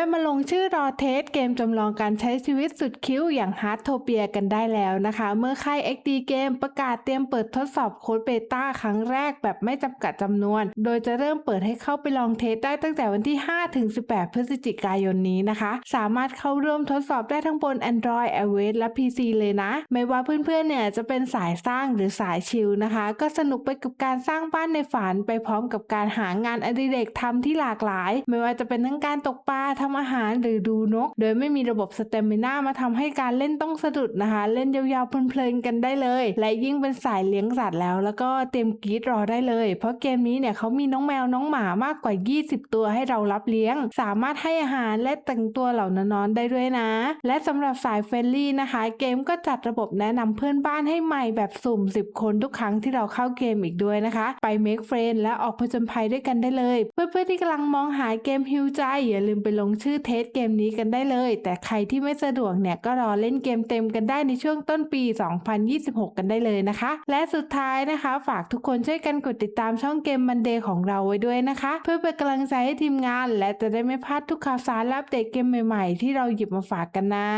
ะมาลงชื่อรอเทสเกมจำลองการใช้ชีวิตสุดคิ้วอย่างฮาร์ดโทเปียกันได้แล้วนะคะ เมื่อค่าย XD Game ประกาศเตรียมเปิดทดสอบโค้ดเบต้าครั้งแรกแบบไม่จำกัดจำนวน โดยจะเริ่มเปิดให้เข้าไปลองเทสได้ตั้งแต่วันที่ 5 ถึง 18 พฤศจิกายนนี้นะคะ สามารถเข้าร่วมทดสอบได้ทั้งบน Android iOS และ PC เลยนะ ไม่ว่าเพื่อนๆเนี่ยจะเป็นสายสร้างหรือสายชิลนะคะ ก็สนุกไปกับการสร้างบ้านในฝันไปพร้อมกับการหางานอดิเรกทำที่หลากหลาย ไม่ว่าจะเป็นทั้งการตกปลาทำอาหารหรือดูนก โดยไม่มีระบบสเตมิน่ามาทำให้การเล่นต้องสะดุดนะคะ เล่นยาวๆเพลินๆกันได้เลย และยิ่งเป็นสายเลี้ยงสัตว์แล้ว แล้วก็เตรียมกีดรอได้เลย เพราะเกมนี้เนี่ยเขามีน้องแมวน้องหมามากกว่า 20 ตัวให้เรารับเลี้ยง สามารถให้อาหารและแต่งตัวเหล่านอนได้ด้วยนะ และสำหรับสายเฟรนลี่นะคะ เกมก็จัดระบบแนะนำเพื่อนบ้านให้ใหม่แบบสุ่ม 10 คนทุกครั้งที่เราเข้าเกมอีกด้วยนะคะ ไป Make Friend และออกผจญภัยด้วยกันได้เลย เพื่อนๆที่กำลังมองหาเกมฮิวใจอย่าลืมไปลงชื่อเทสเกมนี้กันได้เลย แต่ใครที่ไม่สะดวกเนี่ยก็รอเล่นเกมเต็มกันได้ในช่วงต้นปี 2026 กันได้เลยนะคะ และสุดท้ายนะคะ ฝากทุกคนช่วยกันกดติดตามช่องเกมมันเดย์ของเราไว้ด้วยนะคะ เพื่อเป็นกำลังใจให้ทีมงาน และจะได้ไม่พลาดทุกข่าวสารและอัปเดตเกมใหม่ๆ ที่เราหยิบมาฝากกันนะ